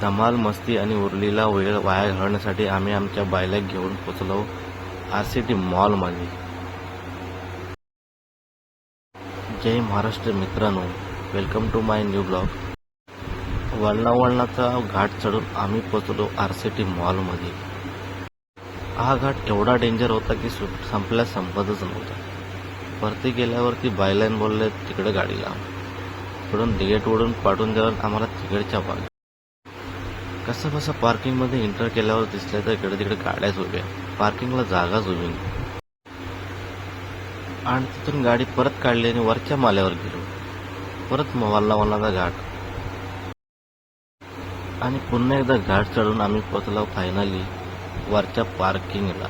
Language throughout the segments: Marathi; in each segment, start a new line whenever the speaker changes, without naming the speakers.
धमाल मस्ती आणि उरलेला वेळ वाया घालवण्यासाठी आम्ही आमच्या बायला घेऊन पोचलो आर सी टी मॉलमध्ये. जय महाराष्ट्र मित्रांनो welcome to my new blog वळणा वळणाचा घाट चढून आम्ही पोचलो आर सी टी मॉलमध्ये. हा घाट एवढा डेंजर होता की संपल्या संपल्यास संपतच नव्हता. वरती गेल्यावरती बायलाईन बोलले तिकडे गाडी लाव पुढून गेट ओढून पाठवून द्यावर आम्हाला तिकडच्या भाग कसं कसं पार्किंगमध्ये एंटर केल्यावर दिसलं तर इकडे तिकडे गाड्याच उभ्या पार्किंगला जागाच उभी आणि तिथून गाडी परत काढली आणि वरच्या माल्यावर गेलो. परत मवाल्ला वल्लाचा घाट. आणि पुन्हा एकदा घाट चढून आम्ही पोचलो फायनली वरच्या पार्किंगला.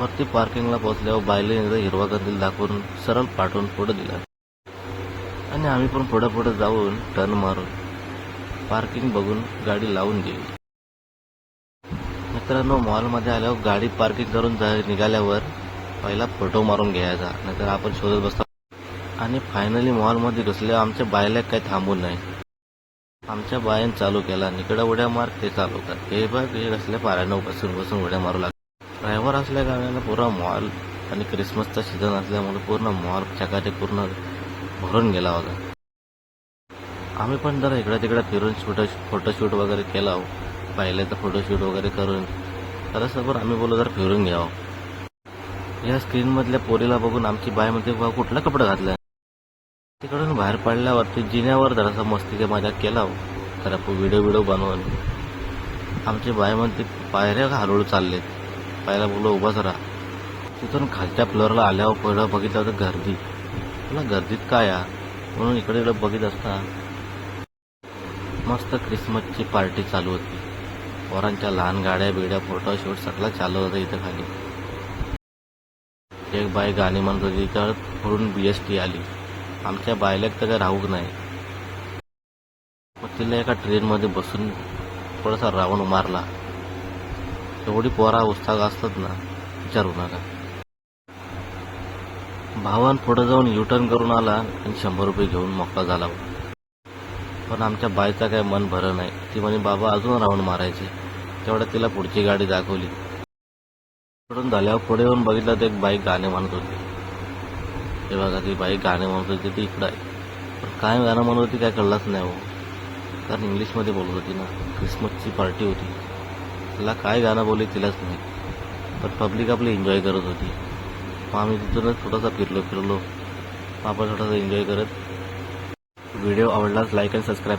वरती पार्किंगला पोचल्यावर बायले एकदा हिरवा कंदील दाखवून सरळ पाठवून पुढे दिला. आणि आम्ही पण पुढे पुढे जाऊन टर्न मारून पार्किंग बघून गाडी लावून गेली. मित्रांनो मॉलमध्ये आल्यावर गाडी पार्किंग करून जा- निघाल्यावर पहिला फोटो मारून घ्यायचा नाहीतर आपण शोधत बसतो. आणि फायनली मॉलमध्ये घुसल्यावर आमच्या बायला काही थांबून नाही आमच्या बायान चालू केला. निकडा उड्या मार ते चालू कर. हे बघ हे कसल्या पाऱ्यानं बसून बसून उड्या मारू लागले. ड्रायव्हर असल्या कारणाने पूर्ण मॉल आणि क्रिसमसचा सीझन असल्यामुळे पूर्ण मॉल चकाटे पूर्ण भरून गेला होता. आम्ही पण जरा इकडं तिकडं फिरून फोटो फोटोशूट वगैरे केला. हो. पाहिलं तर फोटोशूट वगैरे करून. तर आम्ही बोललो जरा फिरून घ्यावं. या स्क्रीनमधल्या पोरीला बघून आमची बाय म्हणते "वा, कुठला कपडा घातला तिकडून बाहेर पडल्यावरती जिन्यावर जरासा मस्तीच्या मजा केला. हो. जरा व्हिडिओ व्हिडिओ बनवून. आमची बाय म्हणते पायऱ्या हळूहळू चाललेत? पायऱ्या बोललो उभाच राहा. तिथून खालच्या फ्लोअरला आल्यावर पहिलं बघितलं होतं गर्दी. तुला गर्दीत काय म्हणून इकडे इकडे बघित असता मस्त क्रिसमसची पार्टी चालू होती. पोरांच्या लहान गाड्या बिड्या फोटोशूट सगळं चालू होतं इथं खाली. एक बाई गाणी म्हणत होती तर पुढून बी एस टी आली. आमच्या बायलेक तर काय राहूक नाही. मग तिला एका ट्रेनमध्ये बसून थोडासा रावण मारला. एवढी पोरा उत्साह असतात ना विचारू नका. भावान पुढे जाऊन युटर्न करून आला आणि शंभर रुपये घेऊन मोकळा झाला. होता पण आमच्या बाईचा काय मन भरं नाही. ती म्हणे बाबा अजून राऊंड मारायची. तेवढ्यात तिला पुढची गाडी दाखवली. पडून झाल्यावर पुढे येऊन बघितलं तर एक बाईक गाणे म्हणत होती. हे बघा ती बाईक गाणे म्हणत होती ती इकडं आहे. पण काय गाणं म्हणत होती काय कळलंच नाही हो. कारण इंग्लिशमध्ये बोलत होती ना. क्रिसमसची पार्टी होती. तिला काय गाणं बोलली तिलाच नाही पण पब्लिक आपली एन्जॉय करत होती. मग आम्ही तिथूनच थोडासा फिरलो फिरलो. मग आपण थोडासा एन्जॉय करत व्हिडिओ आवडलाच लाईक आणि सबस्क्राईब